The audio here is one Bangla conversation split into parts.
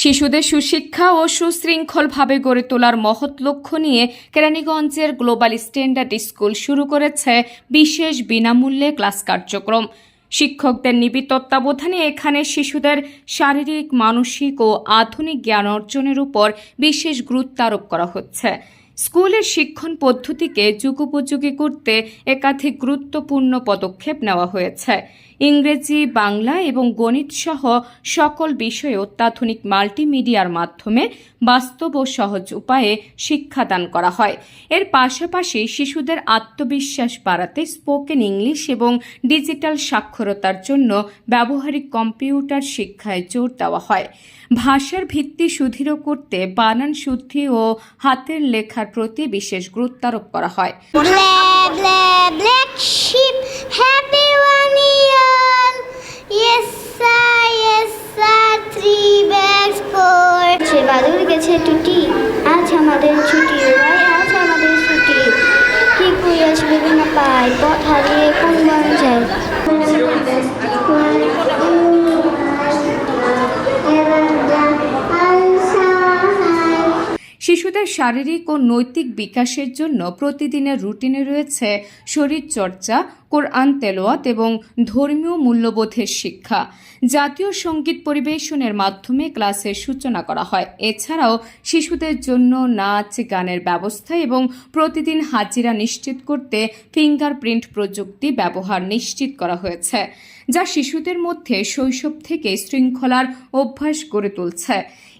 শিশুদের সুশিক্ষা ও সুশৃঙ্খলভাবে গড়ে তোলার মহৎ লক্ষ্য নিয়ে কেরানীগঞ্জের গ্লোবাল স্ট্যান্ডার্ড স্কুল শুরু করেছে বিশেষ বিনামূল্যে ক্লাস কার্যক্রম। শিক্ষকদের নিবিড় তত্ত্বাবধানে এখানে শিশুদের শারীরিক, মানসিক ও আধুনিক জ্ঞান অর্জনের উপর বিশেষ গুরুত্ব আরোপ করা হচ্ছে। স্কুলের শিক্ষণ পদ্ধতিকে যুগোপযোগী করতে একাধিক গুরুত্বপূর্ণ পদক্ষেপ নেওয়া হয়েছে। ইংরেজি, বাংলা এবং গণিত সহ সকল বিষয়ে অত্যাধুনিক মাল্টিমিডিয়ার মাধ্যমে বাস্তব ও সহজ উপায়ে শিক্ষাদান করা হয়। এর পাশাপাশি শিশুদের আত্মবিশ্বাস বাড়াতে স্পোকেন ইংলিশ এবং ডিজিটাল সাক্ষরতার জন্য ব্যবহারিক কম্পিউটার শিক্ষায় জোর দেওয়া হয়। ভাষার ভিত্তি সুদৃঢ় করতে বানান শুদ্ধি ও হাতের লেখার প্রতি বিশেষ গুরুত্ব আরোপ করা হয়। বাদুর গেছে টুটি। আজ আমাদের ছুটি আজ আমাদের ছুটি। কি করি আসবে না পাই? পথ হারিয়ে কোন বন যায়? শিশুদের শারীরিক ও নৈতিক বিকাশের জন্য প্রতিদিনের রুটিনে রয়েছে শরীরচর্চা, কোরআন তেলোয়াত এবং ধর্মীয় মূল্যবোধের শিক্ষা। জাতীয় সংগীত পরিবেশনের মাধ্যমে ক্লাসের সূচনা করা হয়। এছাড়াও শিশুদের জন্য নাচ, গানের ব্যবস্থা এবং প্রতিদিন হাজিরা নিশ্চিত করতে ফিঙ্গারপ্রিন্ট প্রযুক্তি ব্যবহার নিশ্চিত করা হয়েছে। যা শিশুদের মধ্যে শৈশব থেকে শৃঙ্খলার অভ্যাস গড়ে তুলছে।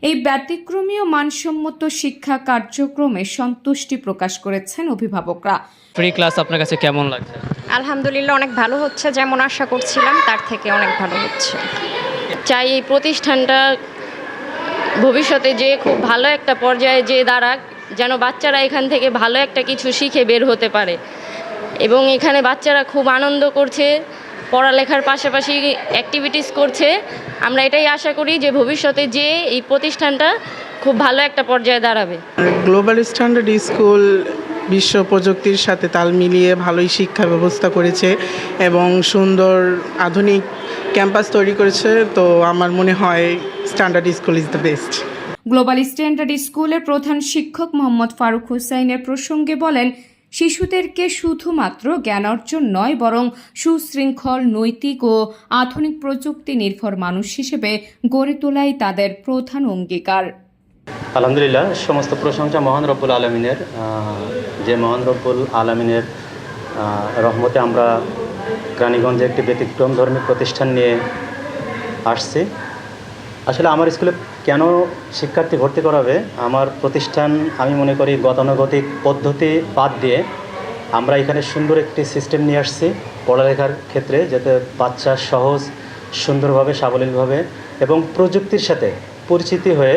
এই ব্যতিক্রমীয় মানসম্মত শিক্ষা কার্যক্রমে সন্তুষ্টি প্রকাশ করেছেন অভিভাবকরা। ফ্রি ক্লাস আপনার কাছে কেমন লাগছে? আলহামদুলিল্লাহ অনেক ভালো হচ্ছে যেমন আশা করছিলাম তার থেকে অনেক ভালো হচ্ছে। চাই এই প্রতিষ্ঠানটা ভবিষ্যতে যে খুব ভালো একটা পর্যায়ে যে দাঁড়াক যেন বাচ্চারা এখান থেকে ভালো একটা কিছু শিখে বের হতে পারে। এবং এখানে বাচ্চারা খুব আনন্দ করছে পড়ালেখার পাশাপাশি অ্যাক্টিভিটিস করছে। আমরা এটাই আশা করি যে ভবিষ্যতে যে এই প্রতিষ্ঠানটা খুব ভালো একটা পর্যায়ে দাঁড়াবে। গ্লোবাল স্ট্যান্ডার্ড স্কুল বিশ্ব প্রযুক্তির সাথে তাল মিলিয়ে ভালোই শিক্ষা ব্যবস্থা করেছে এবং সুন্দর আধুনিক ক্যাম্পাস তৈরি করেছে তো আমার মনে হয় standard school is the best global standard স্কুলের প্রধান শিক্ষক মোহাম্মদ ফারুক হুসাইনের প্রসঙ্গে বলেন শিশুদেরকে শুধুমাত্র জ্ঞান অর্জন নয়, বরং সুশৃঙ্খল, নৈতিক ও আধুনিক প্রযুক্তি নির্ভর মানুষ হিসেবে গড়ে তোলাই তাদের প্রধান অঙ্গীকার। আলহামদুলিল্লাহ, সমস্ত প্রশংসা মহান রব্বুল আলমিনের যে মহান রব্বুল আলমিনের রহমতে আমরা রানীগঞ্জে একটি ব্যতিক্রম ধর্মী প্রতিষ্ঠান নিয়ে আসছি। আসলে আমার স্কুলে কেন শিক্ষার্থী ভর্তি করাবে? আমার প্রতিষ্ঠান আমি মনে করি গতানুগতিক পদ্ধতি বাদ দিয়ে আমরা এখানে সুন্দর একটি সিস্টেম নিয়ে আসছি পড়ালেখার ক্ষেত্রে যাতে বাচ্চা সহজ, সুন্দরভাবে, সাবলীলভাবে এবং প্রযুক্তির সাথে পরিচিতি হয়ে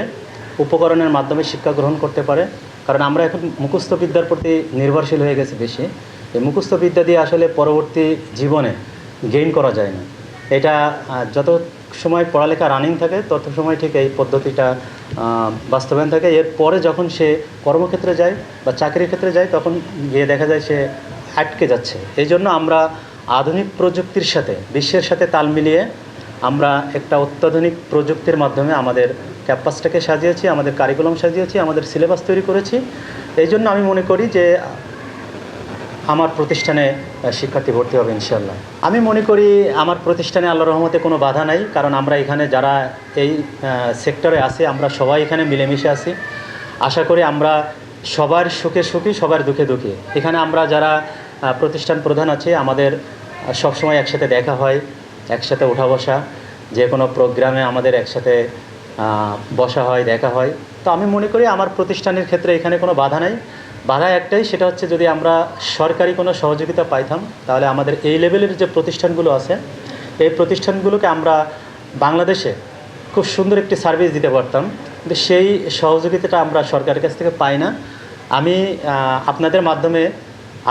উপকরণের মাধ্যমে শিক্ষা গ্রহণ করতে পারে। কারণ আমরা এখন মুখস্থ বিদ্যার প্রতি নির্ভরশীল হয়ে গেছি বেশি। এই মুখস্থ বিদ্যা দিয়ে আসলে পরবর্তী জীবনে গেইন করা যায় না। এটা যত সময় পড়ালেখা রানিং থাকে, তত সময় ঠিক এই পদ্ধতিটা বাস্তবায়ন থাকে। এরপরে যখন সে কর্মক্ষেত্রে যায় বা চাকরির ক্ষেত্রে যায়, তখন গিয়ে দেখা যায় সে আটকে যাচ্ছে। এই জন্য আমরা আধুনিক প্রযুক্তির সাথে, বিশ্বের সাথে তাল মিলিয়ে আমরা একটা অত্যাধুনিক প্রযুক্তির মাধ্যমে আমাদের ক্যাম্পাসটাকে সাজিয়েছি, আমাদের কারিকুলাম সাজিয়েছি, আমাদের সিলেবাস তৈরি করেছি। এই জন্য আমি মনে করি যে আমার প্রতিষ্ঠানে শিক্ষার্থী ভর্তি হবে ইনশাল্লাহ আমি মনে করি আমার প্রতিষ্ঠানে আল্লাহ রহমতে কোনো বাধা নাই, কারণ আমরা এখানে যারা এই সেক্টরে আছি, আমরা সবাই এখানে মিলেমিশে আছি। আশা করি আমরা সবার সুখে সুখী, সবার দুঃখে দুঃখী। এখানে আমরা যারা প্রতিষ্ঠান প্রধান আছে, আমাদের সবসময় একসাথে দেখা হয়, একসাথে ওঠা বসা। যে কোনো প্রোগ্রামে আমাদের একসাথে বসা হয়, দেখা হয়। তো আমি মনে করি আমার প্রতিষ্ঠানের ক্ষেত্রে এখানে কোনো বাধা নাই। বাধা একটাই, সেটা হচ্ছে যদি আমরা সরকারি কোনো সহযোগিতা পাইতাম, তাহলে আমাদের এই লেভেলের যে প্রতিষ্ঠানগুলো আছে, এই প্রতিষ্ঠানগুলোকে আমরা বাংলাদেশে খুব সুন্দর একটি সার্ভিস দিতে পারতাম। কিন্তু সেই সহযোগিতাটা আমরা সরকারের কাছ থেকে পাই না। আমি আপনাদের মাধ্যমে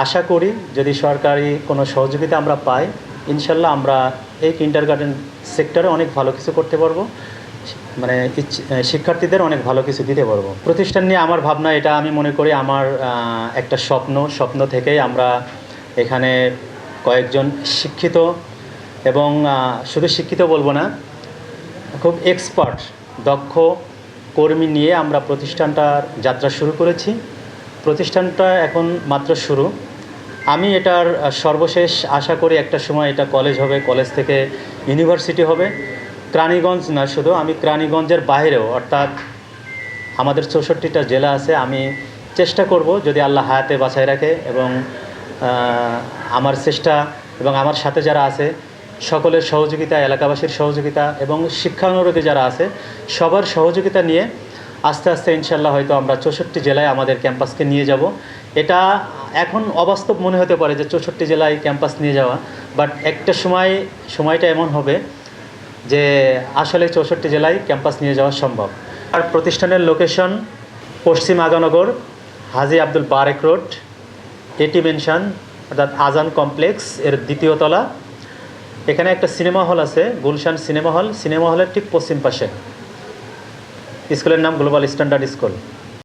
আশা করি যদি সরকারি কোনো সহযোগিতা আমরা পাই, ইনশাল্লাহ আমরা এই কিন্ডার গার্ডেন সেক্টরে অনেক ভালো কিছু করতে পারব। মানে শিক্ষার্থীদের অনেক ভালো কিছু দিতে পারব। প্রতিষ্ঠান নিয়ে আমার ভাবনা, এটা আমি মনে করি আমার একটা স্বপ্ন স্বপ্ন থেকেই আমরা এখানে কয়েকজন শিক্ষিত এবং শুধু শিক্ষিত বলব না, খুব এক্সপার্ট দক্ষ কর্মী নিয়ে আমরা প্রতিষ্ঠানটার যাত্রা শুরু করেছি। প্রতিষ্ঠানটা এখন মাত্র শুরু। আমি এটার সর্বশেষ আশা করি একটা সময় এটা কলেজ হবে কলেজ থেকে ইউনিভার্সিটি হবে। ক্রানীগঞ্জ না, শুধু আমি ক্রানীগঞ্জের বাইরেও অর্থাৎ আমাদের চৌষট্টিটা জেলা আছে, আমি চেষ্টা করব যদি আল্লাহ হায়াতে বাঁচায় রাখে এবং আমার চেষ্টা এবং আমার সাথে যারা আছে, সকলের সহযোগিতা, এলাকাবাসীর সহযোগিতা এবং শিক্ষানুরোধী যারা আছে, সবার সহযোগিতা নিয়ে আস্তে আস্তে ইনশাল্লাহ হয়তো আমরা চৌষট্টি জেলায় আমাদের ক্যাম্পাসকে নিয়ে যাব। এটা এখন অবাস্তব মনে হতে পারে যে চৌষট্টি জেলায় ক্যাম্পাস নিয়ে যাওয়া, বাট একটা সময়, সময়টা এমন হবে যে আসলে চৌষট্টি জেলায় ক্যাম্পাস নিয়ে যাওয়া সম্ভব। আর প্রতিষ্ঠানের লোকেশন পশ্চিম আগানগর, হাজি আব্দুল বারেক রোড, এটি মেনশন, অর্থাৎ আজান কমপ্লেক্স এর দ্বিতীয় তলা। এখানে একটা সিনেমা হল আছে, গুলশান সিনেমা হল। সিনেমা হলের ঠিক পশ্চিম পাশে। স্কুলের নাম গ্লোবাল স্ট্যান্ডার্ড স্কুল।